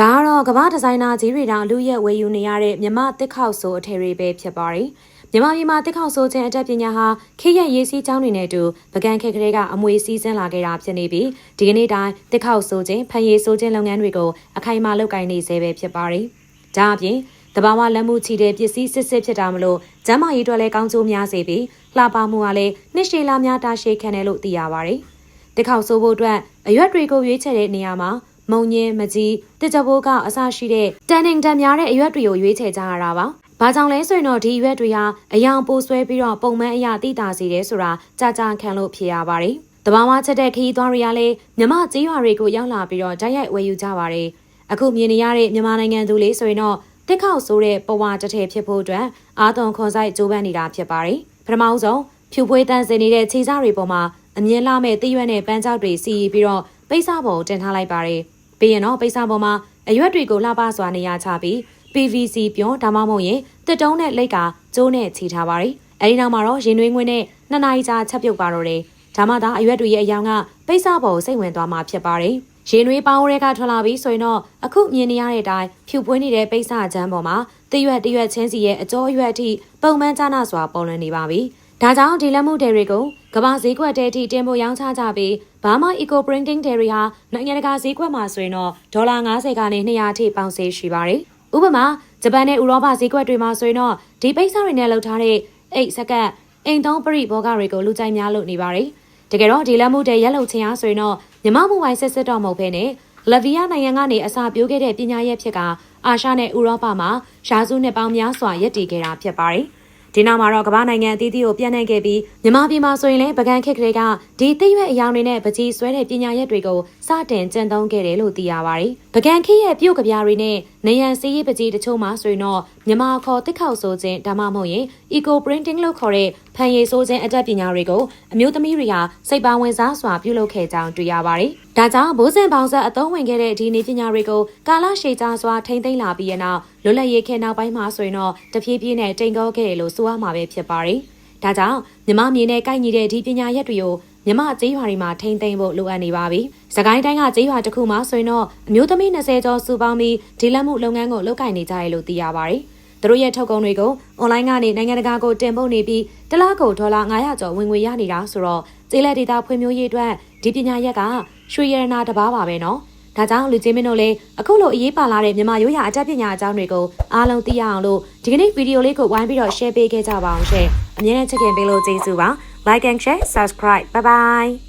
ဒါကတော့ကမ္ဘာဒီဇိုင်နာကြီးတွေတောင်လူရက်ဝယ်ယူနေရတဲ့မြမတစ်ခေါက်ဆိုအထည်တွေပဲဖြစ်ပါတယ်။မြမပြည်မှာတစ်ခေါက်ဆိုခြင်းအတတ်ပညာဟာခေတ်ရဲ့ရေးစည်းကြောင်းတွေနဲ့အတူပကံခက်ကလေးကအမွေစီးဆင်းလာခဲ့တာဖြစ်နေပြီးဒီကနေ့တိုင်းတစ်ခေါက်ဆိုခြင်းဖန်ရည်ဆိုခြင်းလုပ်ငန်းတွေကိုအခိုင်အမာလုပ်ကိုင်နေဆဲပဲဖြစ်ပါတယ်။ဒါအပြင်တဘာဝလက်မှုချီတဲ့ပစ္စည်းစစ်စစ်ဖြစ်တာမလို့ကျမ်းမာရေးအတွက်လည်းကောင်းကျိုးများစေပြီးလှပမှုကလည်းနှစ်ရှည်လာများတာရှည်ခံတယ်လို့သိရပါတယ်။တစ်ခေါက်ဆိုဖို့အတွက်အရွက်တွေကိုရွေးချယ်တဲ့နေရာမှာ မုံညင်းမကြီးတစ်ကြဘိုးကအစရှိတဲ့တန်နင်တန်များတဲ့အရွက်တွေကိုရွေးချယ်ကြရတာပါ။ဘာကြောင့်လဲဆိုရင်တော့ဒီရွက်တွေဟာအယောင်ပိုဆွဲပြီးတော့ပုံမှန်အရာသိတာစီတယ်ဆိုတာကြာကြာခံလို့ဖြစ်ရပါတယ်။တဘာဝချက်တဲ့ခီးသွားတွေကလည်းမြမကြေးရွာတွေကိုရောက်လာပြီးတော့ဓာတ်ရိုက်ဝယ်ယူကြပါတယ်။အခုမြင်နေရတဲ့မြန်မာနိုင်ငံသူလေးဆိုရင်တော့တစ်ခေါက်ဆိုတဲ့ပဝါတစ်ထည်ဖြစ်ဖို့အတွက်အာသွန်ခွန်ဆိုင်ကြိုးပမ်းနေတာဖြစ်ပါတယ်။ပထမဆုံးဖြူဖွေးတန်းစင်နေတဲ့ခြေစားတွေပေါ်မှာအမြင်လာမဲ့သိရွက်နဲ့ပန်းကြောက်တွေစီပြီးတော့ပိတ်စပေါ်တင်ထားလိုက်ပါတယ်။ ပြီးရင်တော့ပိတ်စပေါ်မှာအရွက်တွေကိုလှပစွာနေရာချပြီး PVC ပြောဒါမှမဟုတ်ရင်တစ်တုံးနဲ့လိတ်ကကျိုးနဲ့ချီထားပါတယ်။အဲဒီနောက်မှာတော့ရင်နှွေးငွေနဲ့နှစ်နာရီကြာချက်ပြုတ်ပါတော့တယ်။ဒါမှသာအရွက်တွေရဲ့အယောင်ကပိတ်စပေါ်စိတ်ဝင်သွားမှာဖြစ်ပါတယ်။ရင်နှွေးပေါင်းရဲကထွက်လာပြီးဆိုရင်တော့အခုမြင်နေရတဲ့အတိုင်းဖြူပွေးနေတဲ့ပိတ်စချမ်းပေါ်မှာတရွက်တရွက်ချင်းစီရဲ့အကျော်ရွက်အထိပုံမှန်ကျနာစွာပေါ်လွင်နေပါပြီ။ ဒါကြောင့်ဒီလက်မှုတွေကိုကမ္ဘာဈေးကွက်တဲ့အထိတင်ပို့ရောင်းချကြပြီးဘာမှ eco printing တွေဟာနိုင်ငံတကာဈေးကွက်မှာဆိုရင်တော့ဒေါ်လာ90ကနေ200အထိပေါင်စေရှိပါတယ်။ဥပမာဂျပန်နဲ့ဥရောပဈေးကွက်တွေမှာဆိုရင်တော့ဒီပိတ်စတွေနဲ့လုပ်ထားတဲ့အိတ်စကတ်အိမ်သုံးပရိဘောဂတွေကိုလူကြိုက်များလို့နေပါတယ်။တကယ်တော့ဒီလက်မှုတဲ့ရက်လုံချင်းအားဆိုရင်တော့မြမမိုဘိုင်းဆက်စစ်တော့မဟုတ်ဘဲနဲ့လဗီယာနိုင်ငံကနေအစာပြိုးခဲ့တဲ့ပညာရက်ဖြစ်ကအာရှနဲ့ဥရောပမှာရာစုနှစ်ပေါင်းများစွာရည်တည်ခဲ့တာဖြစ်ပါတယ်။ ဒီနောက်မှာတော့ကမ္ဘာနိုင်ငံအသီးသီးကိုပြန့်နှံ့ခဲ့ပြီးမြန်မာပြည်မှာဆိုရင်လည်းပကံခက်ကလေးကဒီသိရွက်အယောင်တွေနဲ့ပကြီးဆွဲတဲ့ပညာရက်တွေကိုစတင်ကျင့်သုံးခဲ့တယ်လို့သိရပါတယ်။ပကံခက်ရဲ့ပြုတ်ကြပြားတွေနဲ့ နေရန်စီးရေးပကြီးတချို့မှာဆိုရင်တော့မြန်မာခေါ်တစ်ခေါက်ဆိုခြင်းဒါမှမဟုတ်ရင် eco printing လို့ခေါ်တဲ့ဖန်ရည်ဆိုခြင်းအတတ်ပညာတွေကိုအမျိုးသမီးတွေဟာစိတ်ပါဝင်စားစွာပြုလုပ်ခဲ့ကြောင်းတွေ့ရပါတယ်။ဒါကြောင့်ဘိုးစင်ပေါင်းဆက်အသုံးဝင်ခဲ့တဲ့ဒီနေပညာတွေကိုကာလရှည်ကြာစွာထိမ့်သိမ်းလာပြီးရနောက်လွတ်လပ်ရေးခေတ်နောက်ပိုင်းမှာဆိုရင်တော့တဖြည်းဖြည်းနဲ့တိမ်ကောခဲ့တယ်လို့ဆိုရမှာပဲဖြစ်ပါတယ်။ဒါကြောင့်မြမမြေနဲ့ကိုက်ညီတဲ့ဒီပညာရက်တွေကို မြမကျေးရွာတွေမှာထိမ့်သိမ်းဖို့လိုအပ်နေပါပြီ။စကိုင်းတိုင်းကကျေးရွာတစ်ခုမှာဆိုရင်တော့အမျိုးသမီး20ကျော်စုပေါင်းပြီးဒီလက်မှုလုပ်ငန်းကိုလုပ်ကိုင်နေကြရလို့သိရပါတယ်။သူတို့ရဲ့ထုတ်ကုန်တွေကိုအွန်လိုင်းကနေနိုင်ငံတကာကိုတင်ပို့နေပြီးတလားကိုဒေါ်လာ900ကျော်ဝင်ငွေရနေတာဆိုတော့ကျေးလက်ဒေတာဖွံ့ဖြိုးရေးအတွက်ဒီပညာရက်ကရွှေရတနာတစ်ပါးပါပဲနော်။ဒါကြောင့်လူချင်းမင်းတို့လည်းအခုလိုအရေးပါလာတဲ့မြန်မာရိုးရာအတတ်ပညာအကြောင်းတွေကိုအားလုံးသိရအောင်လို့ဒီကနေ့ဗီဒီယိုလေးကိုဝိုင်းပြီးတော့ share ပေးခဲ့ကြပါအောင်ရှင်။အမြဲတမ်းချစ်ခင်ပေးလို့ကျေးဇူးပါ။ Like and share, subscribe. Bye bye.